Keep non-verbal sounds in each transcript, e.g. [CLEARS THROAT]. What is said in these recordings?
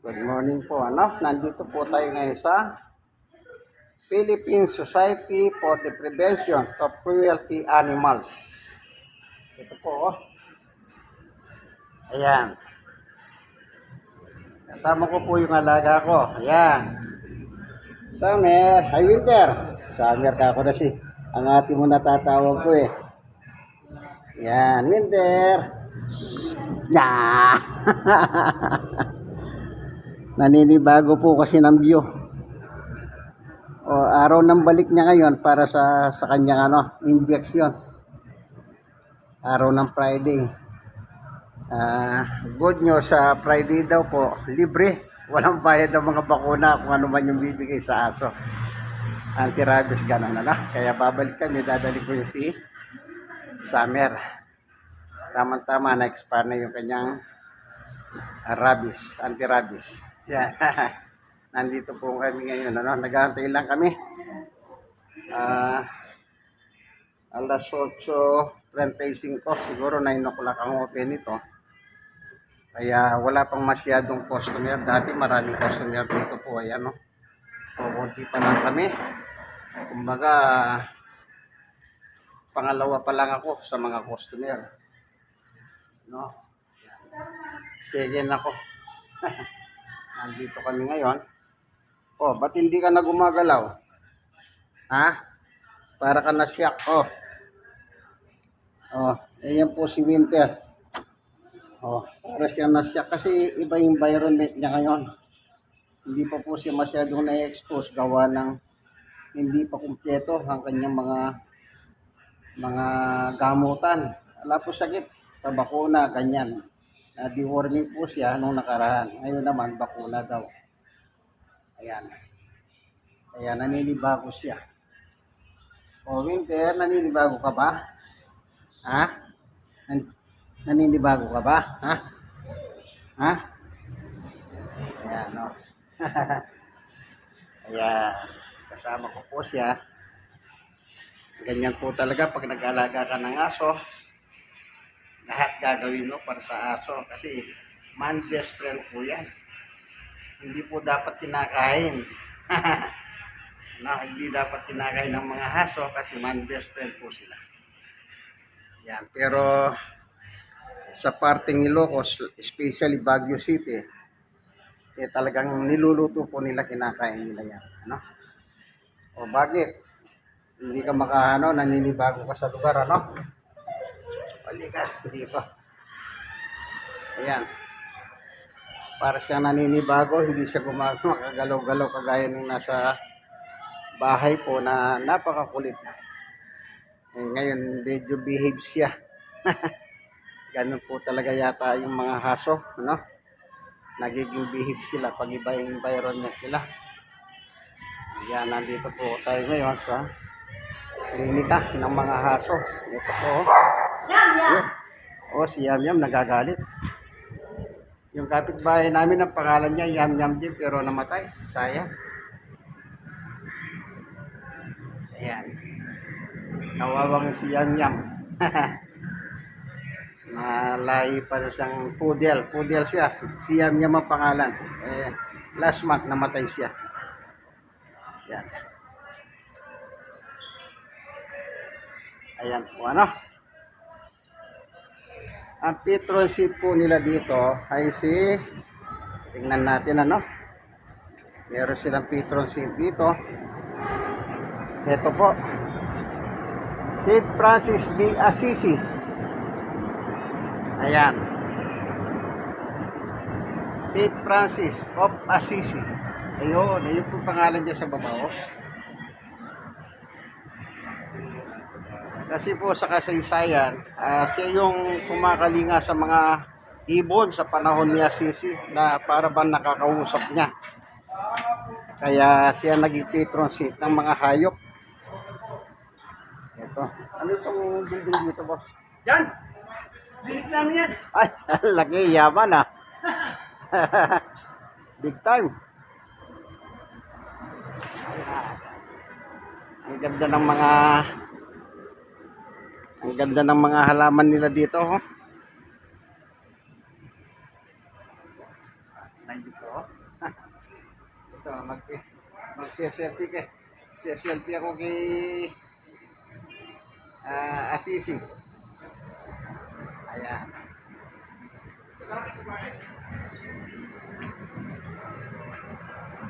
Good morning po. Ano? Nandito po tayo ngayon sa Philippine Society for the Prevention of Cruelty Animals. Ito po. Oh. Ayan. Kasama ko po yung alaga ko. Ayan. Summer. Hi, Winter. Summer ka ako na si. Ang ate mo natatawag ko eh. Yan, Winter. Nah. [LAUGHS] Naninibago po kasi ng view. O, araw ng balik niya ngayon para sa sa kanyang ano, injection. Araw ng Friday. Ah, good news sa Friday daw po, libre. Walang bayad ang mga bakuna kung ano man yung bibigay sa aso. Anti-rabies ganun ano. Kaya babalik kami, dadali ko yung si Summer. Tama-tama na-expire na yung kanyang rabies, anti-rabies. Yan. [LAUGHS] Nandito po kami ngayon. Ano? Naghahantay lang kami. Ah, alas 8.35 siguro 9 o'clock ang open ito. Kaya wala pang masyadong customer. Dati maraming customer dito po. Ayan, no? Kukunti pa lang kami. Kumbaga, pangalawa pa lang ako sa mga customer. No? Second ako. [LAUGHS] Nandito kami ngayon. Oh, ba't hindi ka na gumagalaw? Ha? Para ka na-shock. Oh. Oh, ayan po si Winter. Oh, para siya na-shock kasi iba yung environment niya ngayon. Hindi pa po siya masyadong na-expose gawa ng hindi pa kumpleto ang kanyang mga mga gamutan. Wala po sakit, pabakuna, ganyan. Na deworming po siya nung nakaraan. Ngayon naman, bakuna daw. Ayan. Ayan, naninibago siya. O, Winter, naninibago ka ba? Ha? Nan- naninibago ka ba? Ha? Ha? Ayan, no. [LAUGHS] Ayan. Kasama ko po siya. Ganyan po talaga pag nag-alaga ka ng aso. Lahat gagawin mo para sa aso kasi man friend po yan. Hindi po dapat kinakain. [LAUGHS] no, hindi dapat kinakain ng mga aso kasi man friend po sila. Yan, pero sa parting Ilocos, especially Baguio City, eh talagang niluluto po nila, kinakain nila yan. Ano? O bakit? Hindi ka makaano, naninibago ka sa lugar, ano? Pali ka, dito. Ayan. Para siyang naninibago, hindi siya gumagawa, makagalaw-galaw kagaya nung nasa bahay po na napakakulit. Eh, ngayon, medyo behave siya. [LAUGHS] Ganun po talaga yata yung mga haso, ano? Nagiging behave sila pag iba yung environment nila. Ayan, nandito po tayo ngayon sa klinika ng mga haso. Ito po. Yun. Oh, si Yam Yam nagagalit. Yung kapitbahay namin, ang pangalan niya Yam Yam din pero namatay. Sayang. Ayan. Kawawang si Yam Yam. Nalahi [LAUGHS] pa siyang poodle. Poodle siya. Si Yam Yam ang pangalan. Eh, last month namatay siya. Ayan. Ayan po ano. Ang petrol sheet po nila dito ay si tingnan natin ano. Meron silang petrol sheet dito. Ito po. St. Francis de Assisi. Ayan. St. Francis of Assisi. Ayun, ayun po pangalan niya sa baba. Oh. Kasi po sa kasaysayan, ah, siya yung kumakalinga sa mga ibon sa panahon ni Assisi na para bang nakakausap niya. Kaya siya naging patron saint ng mga hayop. Ito. Ano itong building dito, boss? Yan! Bilik namin yan! Ay, [LAUGHS] laki, yaman ah. [LAUGHS] Big time. Ang ganda ng mga ang ganda ng mga halaman nila dito, oh. Nandito. oh. [LAUGHS] Ito, mag magsiselfie ka. Siselfie ako kay ah, Asisi. Ayan.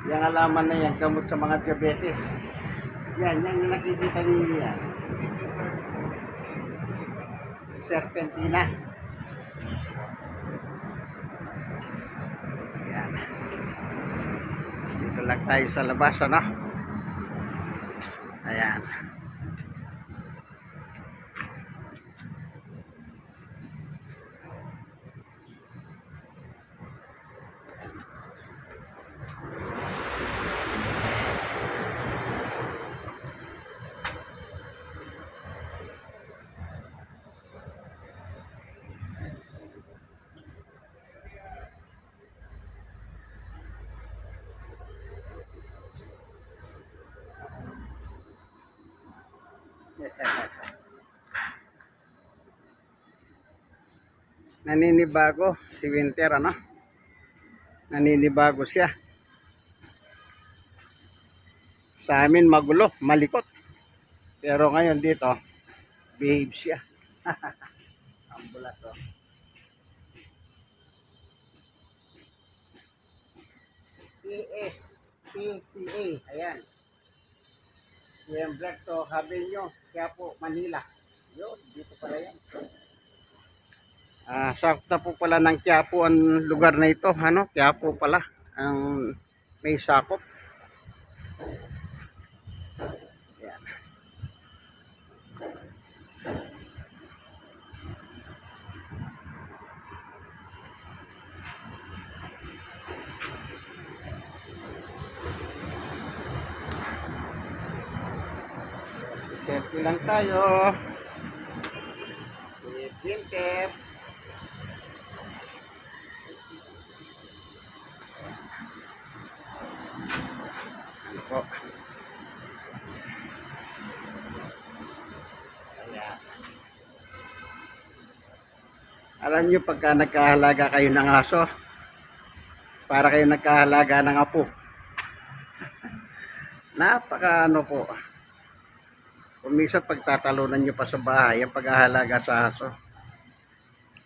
Yung alaman na yan, gamot sa mga diabetes. Yan, yan yung nakikita ninyo yan. Serpentina. Yan. Dito lang tayo sa labas, ano? Ayan. Naninibago si Winter, ano? Naninibago siya. Sa amin magulo, malikot. Pero ngayon dito, behave siya. [LAUGHS] Ang bulat, oh. PS, PCA, ayan. Humberto Habenyo, Quiapo, Manila. Yun, dito pala yan. Ah, sakta po pala ng Quiapo ang lugar na ito, ano? Quiapo pala ang may sakop. Yan. Selfie lang tayo. Winter. Alam nyo pagka nagkahalaga kayo ng aso, para kayo nagkahalaga ng apo. [LAUGHS] Napaka ano po. Kumisa pagtatalunan nyo pa sa bahay ang paghahalaga sa aso.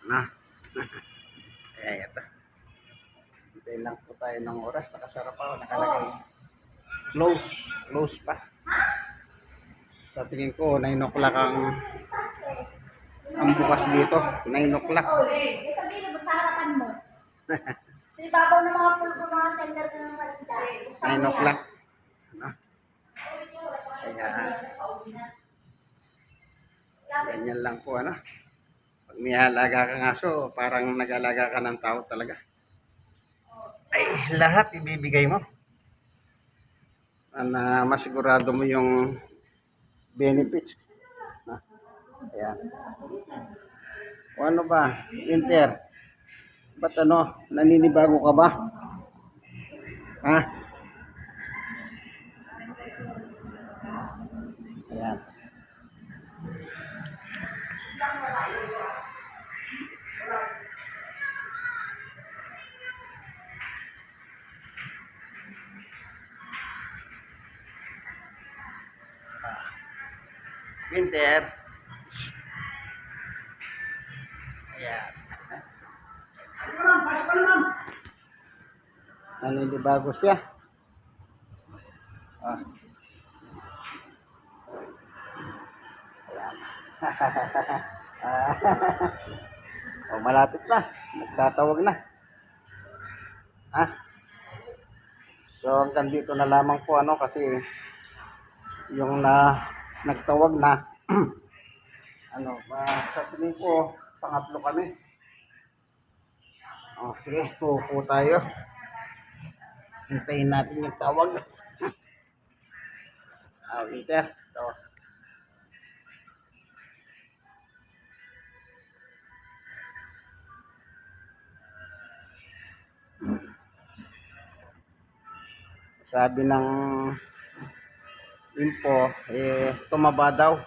Na. [LAUGHS] Ayan ito. Hintayin lang po tayo ng oras. Nakasarap pa. Nakalagay. Close. Close pa. Sa tingin ko, 9 o'clock ang ang bukas dito. 9 o'clock. Eh, sabihin mo sa harapan mo. [LAUGHS] Sa ibabaw ng mga pulpo ng tender ng malista. 9 o'clock. Ano? Ayan. Ganyan lang po ano. Pag may halaga kang aso, parang nag-alaga ka ng tao talaga. Ay, lahat ibibigay mo. Na masigurado mo yung benefits. Ah, Ayan. O ano ba, Winter? Ba't ano, naninibago ka ba? Ha? Ayan. Winter. Naninibago siya. Ah. [LAUGHS] o malapit na. Nagtatawag na. Ha? So hanggang dito na lamang po ano kasi yung na nagtawag na [CLEARS THROAT] ano ba sa tingin ko pangatlo kami. O sige, pupo tayo. Hintayin natin yung tawag. [LAUGHS] Ah, winter. Ito. Sabi ng info, eh, tumaba daw.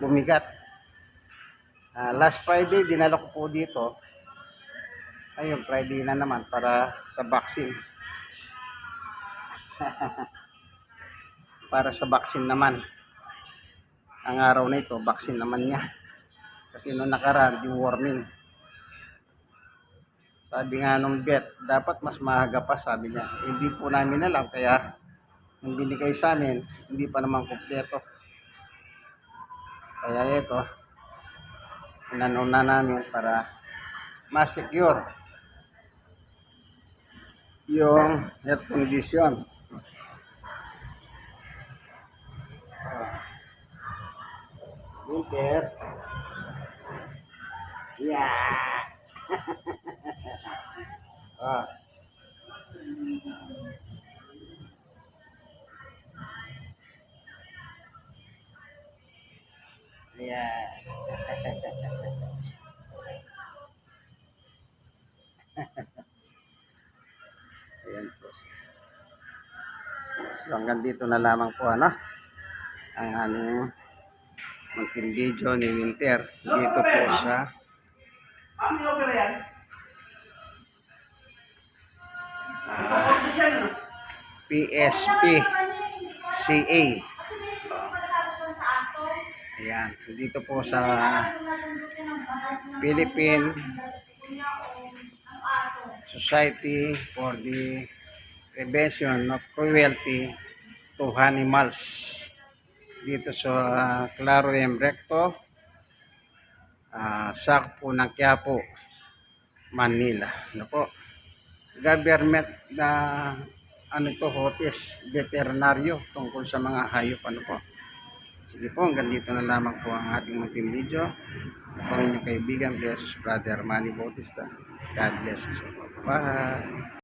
Bumigat. Ah, last Friday, dinala ko po dito. Ayun, Friday na naman para sa vaccine. [LAUGHS] para sa vaccine naman. Ang araw na ito, vaccine naman niya. Kasi nung nakaraan, di warning. Sabi nga nung vet, dapat mas maaga pa, sabi niya. Hindi po namin alam, kaya nung binigay sa amin, hindi pa naman kumpleto. Kaya ito, inanuna namin para ma-secure yung health condition. Ah. Winter. Yeah. [LAUGHS] ah. Yeah. [LAUGHS] Ayan po. So hanggang dito na lamang po ano ang aming munting video ni Winter dito po sa yan? PSP CA. Aso. Ayan, dito po sa Philippine. Society for the Prevention of Cruelty to Animals dito sa uh, Claro M. Recto. Uh, Sakpo ng Quiapo Manila. Ano po? Government na ano to office veterinaryo tungkol sa mga hayop. Ano po? Sige po hanggang dito na lamang po ang ating munting video. Ako ang inyong kaibigan Jesus Brother Manny Bautista. God bless us all. bye